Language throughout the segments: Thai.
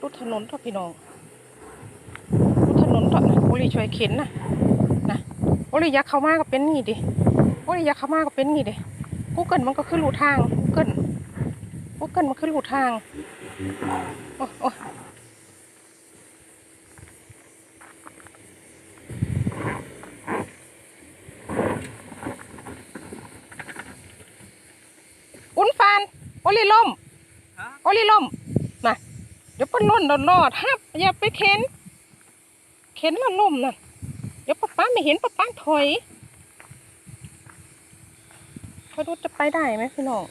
ดูถนนเถอะพี่น้องดูถนนเถอะนะโอลีช่วยเข็นนะนะโอลีอยากเข้ามาก็เป็นงี้ดิโอลีอยากเข้ามาก็เป็นงี้ดิกูเกิลมันก็ขึ้นรูทางกูเกิลกูเกิลมันขึ้นรูทางโอ้โอ้อุ่นฟานโอลีล่มฮะโอลีล่มมา เดี๋ยวปนล่นโดนรอดฮับอย่าไปเข็น เข็นแล้วล่มน่ะ เดี๋ยวป้าป้าไม่เห็นป้าป้าถอยไม่รู้จะไปได้ไหมพี่น้อง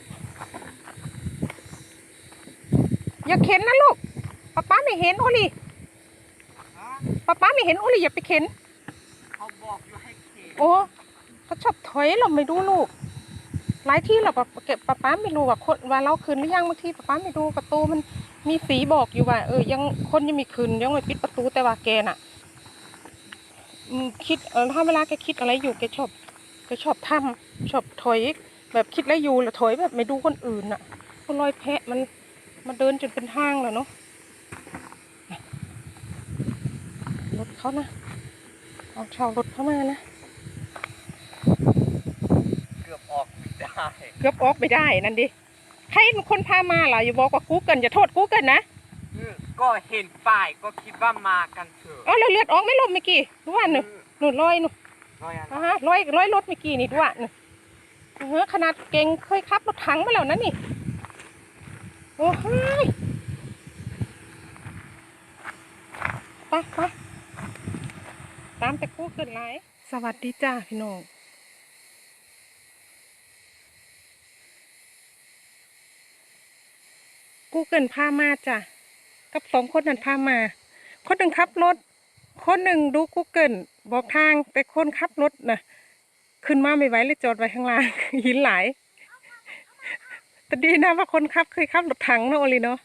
อย่าเข็นนะลูกป้าป้าไม่เห็นโอลีฮะป้าป้าไม่เห็นโอลีอย่าไปเข็นเขาบอกอยู่ให้เขตโอ้เขาชอบถอยเราไม่ดูลูก หลายที่เราแบบเก็บป้าป้าไม่รู้ว่าคนว่าเราคืนหรือยังบางทีป้าป้าไม่ดูประตูมันมีสีบอกอยู่ว่า เออยังคนยังมีคืนยังไม่ปิดประตูแต่ว่าแกน่ะคิดเออถ้าเวลาแกคิดอะไรอยู่แกชอบแกชอบทำชอบถอย แบบคิดอะไรอยู่แล้วถอยแบบไม่ดูคนอื่นน่ะคนลอยแพะมันมาเดินจนเป็นทางแล้วเนาะรถเขานะเอาช่ารถเข้ามานะ เกือบออก ไม่ได้เกือบออกไม่ได้นั่นดิใครเป็นคนพามาล่ะอย่าบอกว่ากูเกิลอย่าโทษกูเกิลนะเออก็เห็นป้ายก็คิดว่ามากันเถอะเออแล้วเลือดออกไม่ลมเมื่อกี้ดูว่าหนูหนูลอยหนูน้อยอะไรอ่าฮะลอยลอยรถเมื่อกี้นี่ดูว่าหนูเออขนาดเก่งเคยขับรถถังมาแล้วนะนี่โอ้ยไปไปตามแต่กูเกินไลน์สวัสดีจ้าพี่น้อง กูเกิลพามาจ้ะกับสองคนนั้นพามา คนหนึ่งขับรถ คนหนึ่งดูกูเกิลบอกทางแต่คนขับรถน่ะขึ้นมาไม่ไหวเลยจอดไว้ข้างล่างหินหลายแต่ดีนะว่าคนขับเคยขับรถถังเนอะโอลีเนาะ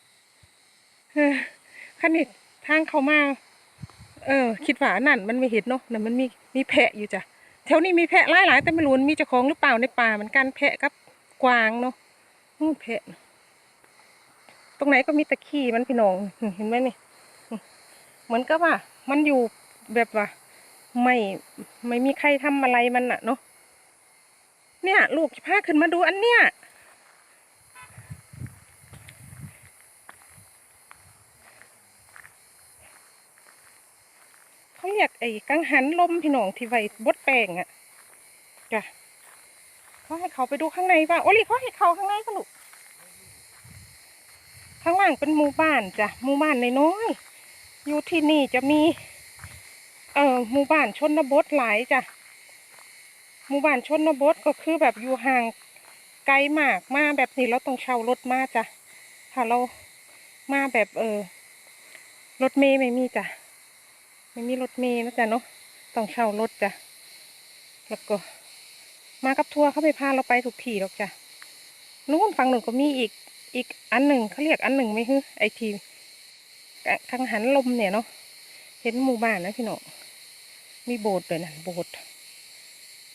เออคันนี้ทางเขามา เออ คิดว่านั่นมันไม่เห็นเนาะน่ะมันมีมีแพะอยู่จ้ะแถวนี้มีแพะหลายหลายๆแต่ไม่รู้มีเจ้าของหรือเปล่าในป่าเหมือนกันแพะกับกวางเนาะแพะ ตรงไหนก็มีตะขี้มันพี่น้องเห็นไหมนี่เหมือนกับว่า มันอยู่แบบว่า ไม่ไม่มีใครทำอะไรมันอะเนาะเนี่ย ลูกพาขึ้นมาดูอันเนี้ยเขาเรียกไอ้กังหันลมพี่น้องที่ไว้บดแป้งอะจ้ะเขาให้เขาไปดูข้างในว่าโอลิเขาให้เขาข้างในกันลูก ข้างล่างเป็นหมู่บ้านจ้ะหมู่บ้านน้อยๆอยู่ที่นี่จะมี เอ่อหมู่บ้านชนบทหลายจ้ะหมู่บ้านชนบทก็คือแบบอยู่ห่างไกลมากมาแบบนี้เราต้องเช่ารถมาจ้ะถ้าเรามาแบบเออรถเมย์ไม่มีจ้ะไม่มีรถเมย์นะจ๊ะเนาะต้องเช่ารถจ้ะแล้วก็ มากับทัวร์เขาไม่พาเราไปถูกที่หรอกจ้ะนู้นฝั่งหนึ่งก็มีอีก อีกอันหนึ่งเขาเรียกอันหนึ่งไหมฮึไอทีกังหันลมเนี่ยเนาะเห็นหมู่บ้านนะพี่น้องมีโบสถ์ด้วยนะโบสถ์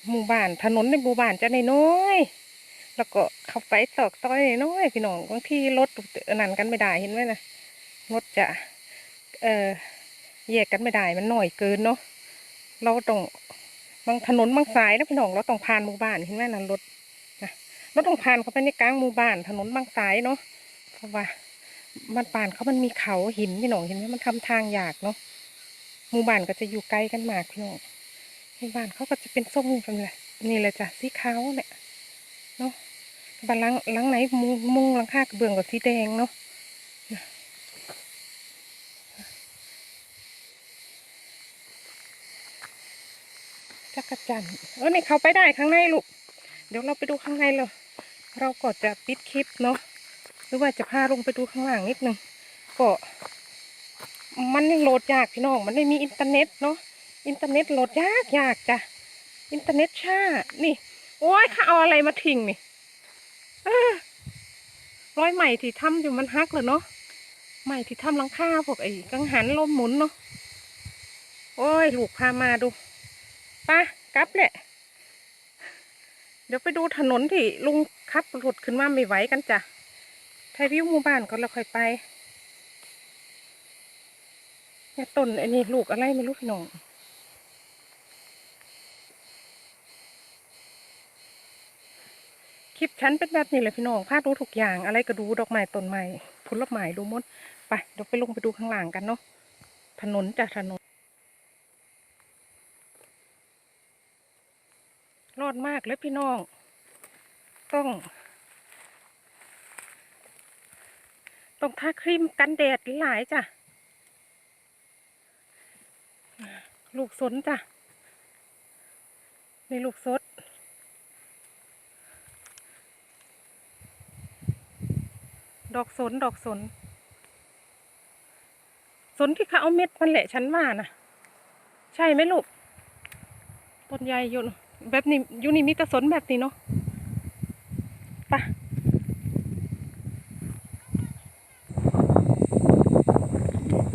หมู่บ้านถนนในหมู่บ้านจะในน้อย แล้วก็เข้าไปตอกซอยน้อยพี่น้องบางที่รถนั่นกันไม่ได้เห็นไหมนะรถจะเออแยกกันไม่ได้มันหน่อยเกินเนาะเราต้องบางถนนบางสายนะพี่น้องเราต้องผ่านหมู่บ้านเห็นไหมนะรถ รถต้องผ่านเข้าไปในกลางหมู่บ้านถนนบางสายเนาะเพราะว่า มันป่านเขามันมีเขาหินพี่น้องเห็นไหมมันทำทางยากเนาะหมู่บ้านก็จะอยู่ไกลกันมากพี่น้องหมู่บ้านเขาก็จะเป็นทรงเป็นแหละนี่แหละจ้ะสีขาวเนี่ยเนาะบ้านหลังหลังไหนมุงมุงหลังคากระเบื้องกับสีแดงเนาะจักรจันทร์เออนี่เขาไปได้ข้างในลูก เดี๋ยวเราไปดูข้างในเลย เราก็จะปิดคลิปเนาะหรือว่าจะพาลงไปดูข้างล่างนิดนึงก็มันโหลดยากพี่น้อง มันไม่มีอินเทอร์เน็ตเนาะอินเทอร์เน็ตโหลดยากยากจ้ะอินเทอร์เน็ตช้านี่ โอ้ยเขาเอาอะไรมาทิ้งนี่ร้อยใหม่ที่ทำอยู่มันฮักเลยเนาะใหม่ที่ทำลังคาพวกไอ้กังหันลมหมุนเนาะโอ้ยลูกพามาดูป้ากลับแหละ เดี๋ยวไปดูถนนที่ลุงขับรถขึ้นมาไม่ไหวกันจ้ะไทยวิวหมู่บ้านก็เราค่อยไปเนี่ยต้นอันนี้ลูกอะไรไม่รู้พี่น้องคลิปฉันเป็นแบบนี้เลยพี่น้องพาดูทุกอย่างอะไรก็ดูดอกไม้ต้นไม้ผลไม้ดูมดไปเดี๋ยวไปลงไปดูข้างหล่างกันเนาะถนนจากถนน รอดมากเลยพี่น้อง ต้อง ต้องทาครีมกันแดดหลายจ้ะ ลูกสนจ้ะนี่ลูกสดดอกสนดอกสน สนที่เขาเอาเม็ดมันแหละฉันว่านะใช่ไหมลูก ต้นใหญ่อยู่เน แบบนี้อยู่นี่มีแต่สนแบบนี้เนาะไปะ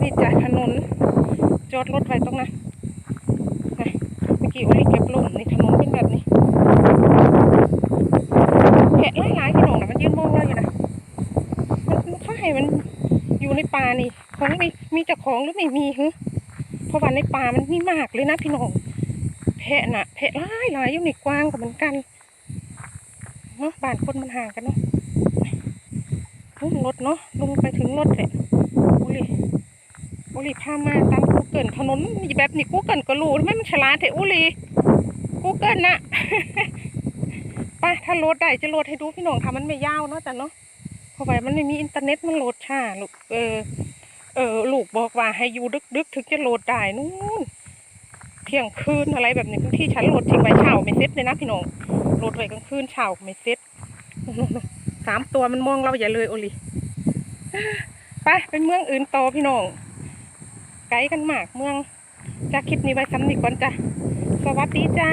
นี่จ้ะถนน จอดรถไว้ตรงนั้นนะเมื่อกี้โอลิเก็บลมในถนนเป็นแบบนี้แกะหลายๆพี่น้องนะมันยืนมองเราอยู่นะมันมันเขาให้มันอยู่ในป่านี่ของมีมีเจ้าของหรือไม่มีฮึเพราะว่าในป่ามันมีมากเลยนะพี่น้อง แพะน่ะแพะหลายหลายอยู่ในกว้างกว่าเหมือนกันเนาะบ้านคนมันห่างกันเนาะลงรถเนาะลงไปถึงรถเลยโอลิโอลิพามาตามกูเกิลถนนมีแบบนี้กูเกิลก็รู้ทำไมมันฉลาดเถอะโอลิกูเกิลนะป้าถ้าโหลดได้จะโหลดให้ดูพี่น้องค่ะมันไม่ยาวเนาะแต่เนาะเพราะว่ามันไม่มีอินเทอร์เน็ตมันโหลดช้าลูกเออเออลูกบอกว่าให้อยู่ดึกๆถึงจะโหลดได้นู่น เที่ยงคืนอะไรแบบนี้บางที่ฉันโหลดทิ้งไว้เช้าไม่เซ็ตเลยนะพี่น้องโหลดไว้กลางคืนเช้าไม่เซ็ตสามตัวมันมองเราอย่าเลยโอลิไปไปเมืองอื่นต่อพี่น้องไกลกันมากเมืองจะคลิปนี้ไว้ซ้ำอีกก่อนจ้ะสวัสดีจ้า